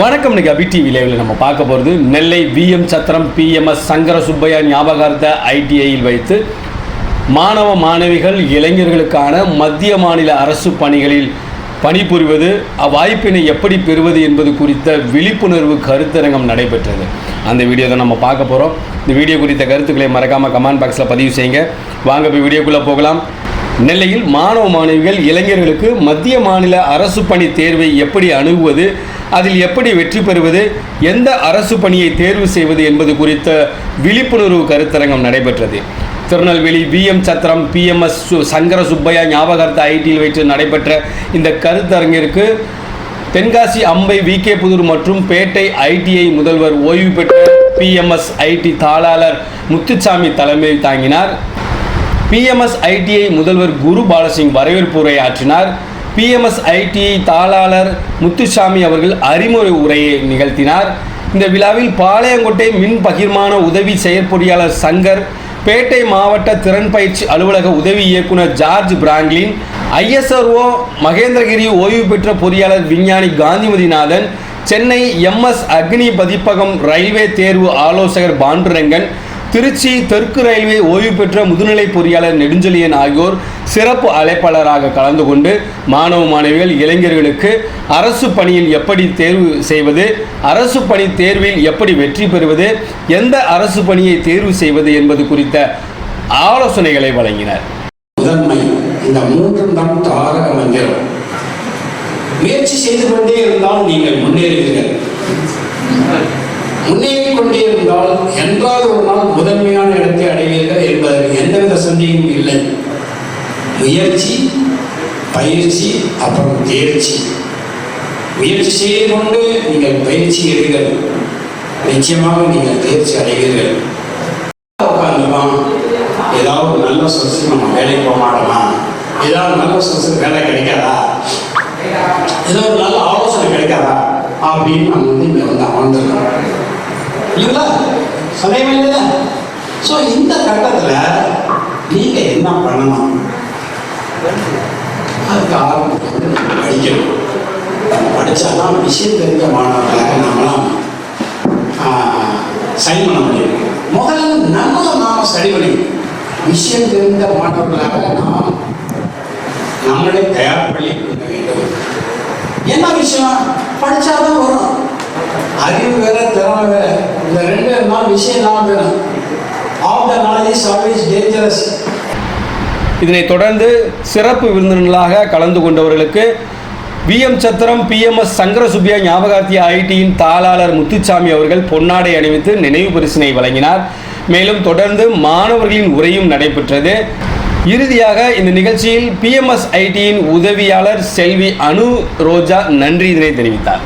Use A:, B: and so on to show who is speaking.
A: வணக்கம் இன்னைக்கு அபி டிவி லைவில் நம்ம பார்க்க போகிறது நெல்லை விஎம் சத்திரம் பிஎம்எஸ் சங்கர சுப்பையா ஞாபகார்த்த ஐடிஐயில் வைத்து மாணவ மாணவிகள் இளைஞர்களுக்கான மத்திய மாநில அரசு பணிகளில் பணிபுரிவது அவ்வாய்ப்பினை எப்படி பெறுவது என்பது குறித்த விழிப்புணர்வு கருத்தரங்கம் நடைபெற்றது. அந்த வீடியோ தான் நம்ம பார்க்க போகிறோம் இந்த வீடியோ குறித்த கருத்துக்களை மறக்காமல் கமெண்ட் பாக்ஸில் பதிவு செய்யுங்க. வாங்க போய் வீடியோக்குள்ளே போகலாம். நெல்லையில் மாணவ மாணவிகள் இளைஞர்களுக்கு மத்திய மாநில அரசு பணி தேர்வை எப்படி அணுகுவது அதில் எப்படி வெற்றி பெறுவது எந்த அரசு பணியை தேர்வு செய்வது என்பது குறித்த விழிப்புணர்வு கருத்தரங்கம் நடைபெற்றது. திருநெல்வேலி விஎம் சத்திரம் பிஎம்எஸ் சங்கர சுப்பையா ஞாபகார்த்த ஐடியில் வைத்து நடைபெற்ற இந்த கருத்தரங்கிற்கு தென்காசி அம்பை விகே புதூர் மற்றும் பேட்டை ஐடிஐ முதல்வர் ஓய்வு பெற்ற பிஎம்எஸ் ஐடி தாளாளர் முத்துச்சாமி தலைமை தாங்கினார். பிஎம்எஸ் ஐடிஐ முதல்வர் குரு பாலசிங் வரவேற்பு ஆற்றினார். பிஎம்எஸ் ஐடி தாளாளர் முத்துசாமி அவர்கள் அறிமுறை உரையை நிகழ்த்தினார். இந்த விழாவில் பாளையங்கோட்டை மின் பகிர்மான உதவி செயற்பொறியாளர் சங்கர் பேட்டை மாவட்ட திறன் பயிற்சி அலுவலக உதவி இயக்குனர் ஜார்ஜ் பிராங்க்லின் ஐஎஸ்ஆர்ஓ மகேந்திரகிரி ஓய்வு பெற்ற பொறியாளர் விஞ்ஞானி காந்திமதிநாதன் சென்னை எம்எஸ் அக்னி பதிப்பகம் ரயில்வே தேர்வு ஆலோசகர் பாண்டுரங்கன் திருச்சி தெற்கு ரயில்வே ஓய்வு பெற்ற முதுநிலை பொறியாளர் நெடுஞ்செழியன் ஆகியோர் சிறப்பு அழைப்பாளராக கலந்து கொண்டு மாணவ மாணவிகள் இளைஞர்களுக்கு அரசு பணியில் எப்படி தேர்வு செய்வது அரசு பணி தேர்வில் எப்படி வெற்றி பெறுவது எந்த அரசு பணியை தேர்வு செய்வது என்பது குறித்த ஆலோசனைகளை வழங்கினர்.
B: முதன்மை இந்த மூன்றும் தான் தாரக மந்திரம் முயற்சி செய்து கொண்டே இருந்தால் நீங்கள் முன்னேறுவீர்கள். முன்னேறி கொண்டே இருந்தால் என்றாவது ஒரு நாள் முதன்மையான இடத்தை அடைவீர்கள் என்பதற்கு எந்தவித சந்தேகமும் இல்லை முயற்சி பயிற்சி அப்புறம் தேர்ச்சி முயற்சி செய்து கொண்டு நீங்கள் பயிற்சி எடுங்கள். நிச்சயமாக நீங்கள் தேர்ச்சி அடைவீர்கள். உட்காந்துமா ஏதாவது நல்ல சொத்து நம்ம வேலைக்கு போக மாட்டோமா? ஏதாவது நல்ல சொசு வேலை கிடைக்காதா? ஏதோ ஒரு நல்ல ஆலோசனை கிடைக்காதா? அப்படின்னு நம்ம வந்து இங்கே வந்து அமர்ந்துருக்கோம். இல்லைங்களா? சந்தேகம் இல்லை ஸோ இந்த கட்டத்தில் நீங்கள் என்ன பண்ணணும்? அதுக்கு வந்து நம்ம படிக்கணும் படித்தாதான் விஷயம் தெரிந்த மாணவர்களாக நம்மளாம் சரி பண்ண முடியும். முதல்ல நம்ம நாம் சரி பண்ணி விஷயம் தெரிந்த மாணவர்களாக நாம் நம்மளை தயார் பண்ணி கொள்ள வேண்டும் என்ன விஷயம் படித்தாதான் வரும் அறிவு வேற திறமை வேற இந்த ரெண்டு நாள் விஷயம் தான் வேணும் of the knowledge always dangerous
A: இதனைத் தொடர்ந்து சிறப்பு விருந்தினர்களாக கலந்து கொண்டவர்களுக்கு VM Chathiram PMS S Sankarasubbaiah ஞாபகார்த்திய ஐடியின் தாளாளர் முத்துச்சாமி அவர்கள் பொன்னாடை அணிவித்து நினைவு பரிசினை வழங்கினார். மேலும் தொடர்ந்து மாணவர்களின் உரையும் நடைபெற்றது. இறுதியாக இந்த நிகழ்ச்சியில் பிஎம்எஸ் ஐடியின் உதவியாளர் செல்வி அனு ரோஜா நன்றி இதனை தெரிவித்தார்.